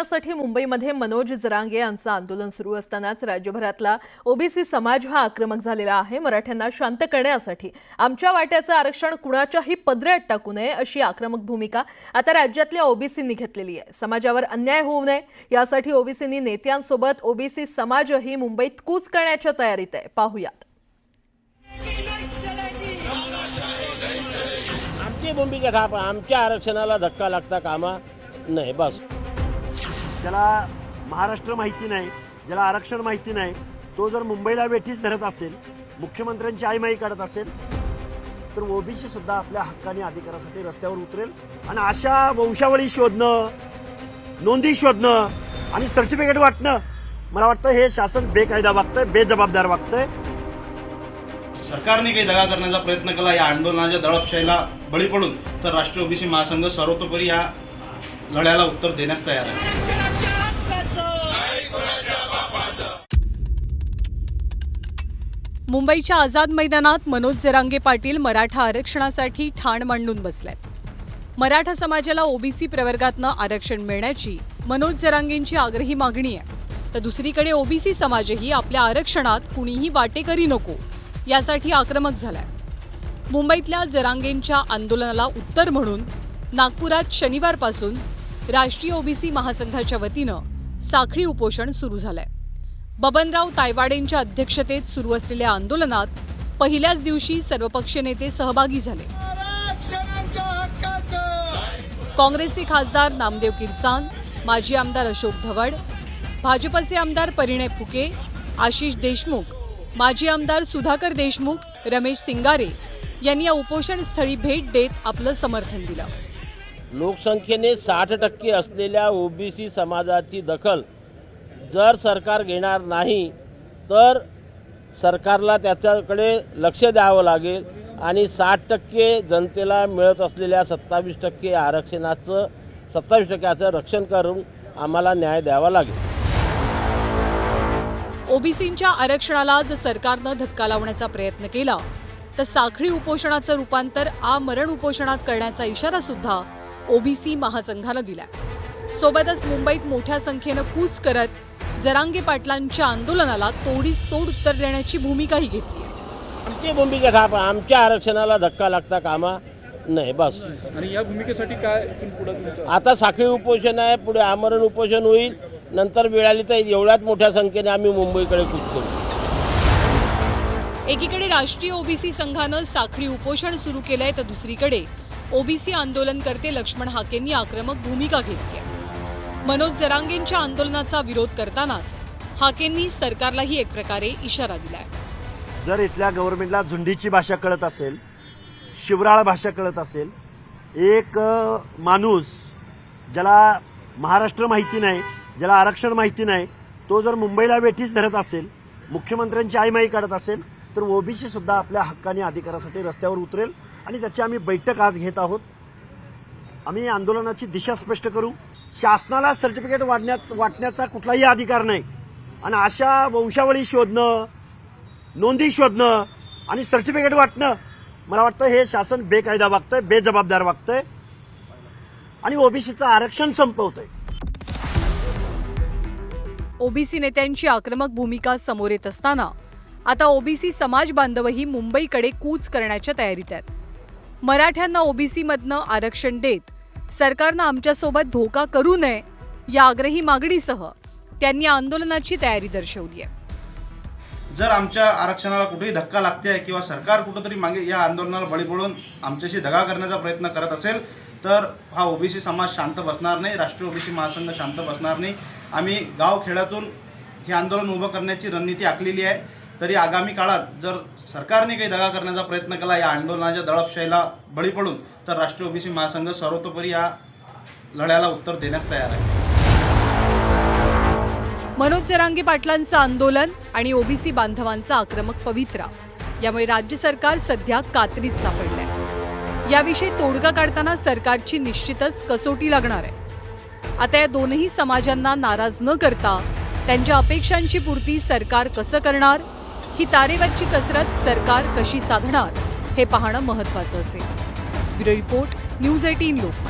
आरक्षणासाठी मुंबईमध्ये मनोज जरांगे यांचं आंदोलन सुरू असतानाच राज्यभरातला ओबीसी समाज हा आक्रमक झालेला आहे. मराठ्यांना शांत करण्यासाठी आमच्या वाट्याचं आरक्षण कुणाच्याही पदऱ्यात टाकू नये अशी आक्रमक भूमिका आता राज्यातल्या ओबीसींनी घेतलेली आहे. समाजावर अन्याय होऊ नये यासाठी ओबीसींनी नेत्यांसोबत ओबीसी समाजही मुंबईत कूच करण्याच्या तयारीत आहे. पाहूयात. आमची भूमिका ठाप आमच्या आरक्षणाला धक्का लागता कामा नाही बस. ज्याला महाराष्ट्र माहिती नाही ज्याला आरक्षण माहिती नाही तो जर मुंबईला वेठीच धरत असेल मुख्यमंत्र्यांची आईमाई काढत असेल तर ओबीसी सुद्धा आपल्या हक्काने अधिकारासाठी रस्त्यावर उतरेल आणि अशा वंशावळी शोधणं नोंदी शोधणं आणि सर्टिफिकेट वाटणं मला वाटतं हे शासन बेकायदा वागतंय बेजबाबदार वागतंय. सरकारने काही दगा करण्याचा प्रयत्न केला या आंदोलनाच्या दडपशाहीला बळी पडून तर राष्ट्रीय ओबीसी महासंघ सर्वतोपरी या लढ्याला उत्तर देण्यास तयार आहे. मुंबईच्या आझाद मैदानात मनोज जरांगे पाटील मराठा आरक्षणासाठी ठाण मांडून बसलेत. मराठा समाजाला ओबीसी प्रवर्गातनं आरक्षण मिळण्याची मनोज जरांगेंची आग्रही मागणी आहे. तर दुसरीकडे ओबीसी समाजही आपल्या आरक्षणात कुणीही वाटेकरी नको यासाठी आक्रमक झालाय. मुंबईतल्या जरांगेंच्या आंदोलनाला उत्तर म्हणून नागपुरात शनिवारपासून राष्ट्रीय ओबीसी महासंघाच्या वतीनं साखळी उपोषण सुरू झालंय. बबनराव तायवाडेंच्या अध्यक्षतेत सुरू असलेल्या आंदोलनात पहिल्याच दिवशी सर्वपक्षीय नेते सहभागी झाले. काँग्रेसचे खासदार नामदेव किरसान माजी आमदार अशोक धवड भाजपचे आमदार परिणय फुके आशिष देशमुख माजी आमदार सुधाकर देशमुख रमेश सिंगारे यांनी या उपोषण स्थळी भेट देत आपलं समर्थन दिलं. लोकसंख्येने साठ टक्के असलेल्या ओबीसी समाजाची दखल जर सरकार घेणार नाही तर सरकारला त्याच्याकडे लक्ष द्यावं लागेल आणि साठ टक्के जनतेला मिळत असलेल्या सत्तावीस टक्के आरक्षणाचं सत्तावीस टक्क्याचं रक्षण करून आम्हाला न्याय द्यावा लागेल. ओबीसींच्या आरक्षणाला जर सरकारनं धक्का लावण्याचा प्रयत्न केला तर साखळी उपोषणाचं रूपांतर आमरण उपोषणात करण्याचा इशारा सुद्धा ओबीसी महासंघानं दिला सोबतच मुंबईत मोठ्या संख्येनं कूच करत जरांगे पाटलांच्या आंदोलनाला तोडीस तोड उत्तर देण्याची भूमिकाही घेतली आहे. आमची भूमिका आहे. आमच्या आरक्षणाला धक्का लागता कामा नाही बस. आणि या भूमिकेसाठी काय आता साखळी उपोषण आहे पुढे आमरण उपोषण होईल नंतर वेळ आली तर एवढ्याच मोठ्या संख्येने आम्ही मुंबईकडे कूच करू. एकीकडे राष्ट्रीय ओबीसी संघानं साखळी उपोषण सुरू केलंय तर दुसरीकडे ओबीसी आंदोलनकर्ते लक्ष्मण हाकेंनी आक्रमक भूमिका घेतली आहे. मनोज जरांगेंच्या आंदोलनाचा विरोध करतानाच हाकेंनी सरकारलाही एक प्रकारे इशारा दिलाय. जर इथल्या गव्हर्नमेंटला झुंडीची भाषा कळत असेल शिवराळ भाषा कळत असेल एक माणूस ज्याला महाराष्ट्र माहिती नाही ज्याला आरक्षण माहिती नाही तो जर मुंबईला वेठीच धरत असेल मुख्यमंत्र्यांची आईमाई काढत असेल तर ओबीसी सुद्धा आपल्या हक्काने अधिकारासाठी रस्त्यावर उतरेल आणि त्याची आम्ही बैठक आज घेत आहोत. आम्ही आंदोलनाची दिशा स्पष्ट करू. शासनाला सर्टिफिकेट वाढण्यात वाटण्याचा कुठलाही अधिकार नाही. आणि अशा वंशावळी शोधणं नोंदी शोधणं आणि सर्टिफिकेट वाटणं मला वाटतं हे शासन बेकायदा वागतंय बेजबाबदार वागतंय. आणि ओबीसीचं आरक्षण संपवतंय. ओबीसी नेत्यांची आक्रमक भूमिका समोर येत असताना आता ओबीसी समाज बांधवही मुंबईकडे कूच करण्याच्या तयारीत आहेत. मराठ्यांना ओबीसी मधनं आरक्षण देत सरकारनं आमच्यासोबत धोका करू नये या आग्रही मागणीसह त्यांनी आंदोलनाची तयारी दर्शवली आहे जर आमच्या आरक्षणाला कुठेही धक्का लागते किंवा सरकार कुठंतरी मागे या आंदोलनाला बळी पडून आमच्याशी दगा करण्याचा प्रयत्न करत असेल तर हा ओबीसी समाज शांत बसणार नाही राष्ट्रीय ओबीसी महासंघ शांत बसणार नाही. आम्ही गाव खेड्यातून हे आंदोलन उभं करण्याची रणनीती आखलेली आहे. तरी आगामी काळात जर सरकारने काही दगा करण्याचा प्रयत्न केला या आंदोलनाच्या दडपशाहीला बळी पडून तर राष्ट्रीय ओबीसी महासंघ सर्वतोपरी या लढ्याला उत्तर देण्यास तयार आहे. मनोज जरांगी पाटलांचं आंदोलन आणि ओबीसी बांधवांचा आक्रमक पवित्रा यामुळे राज्य सरकार सध्या कात्रीत सापडलंय. याविषयी तोडगा काढताना सरकारची निश्चितच कसोटी लागणार आहे. आता या दोनही समाजांना नाराज न करता त्यांच्या अपेक्षांची पूर्ती सरकार कसं करणार ही तारेवरची कसरत सरकार कशी साधणार हे पाहणं महत्वाचं असेल. Bureau report news eighteen Lokmat.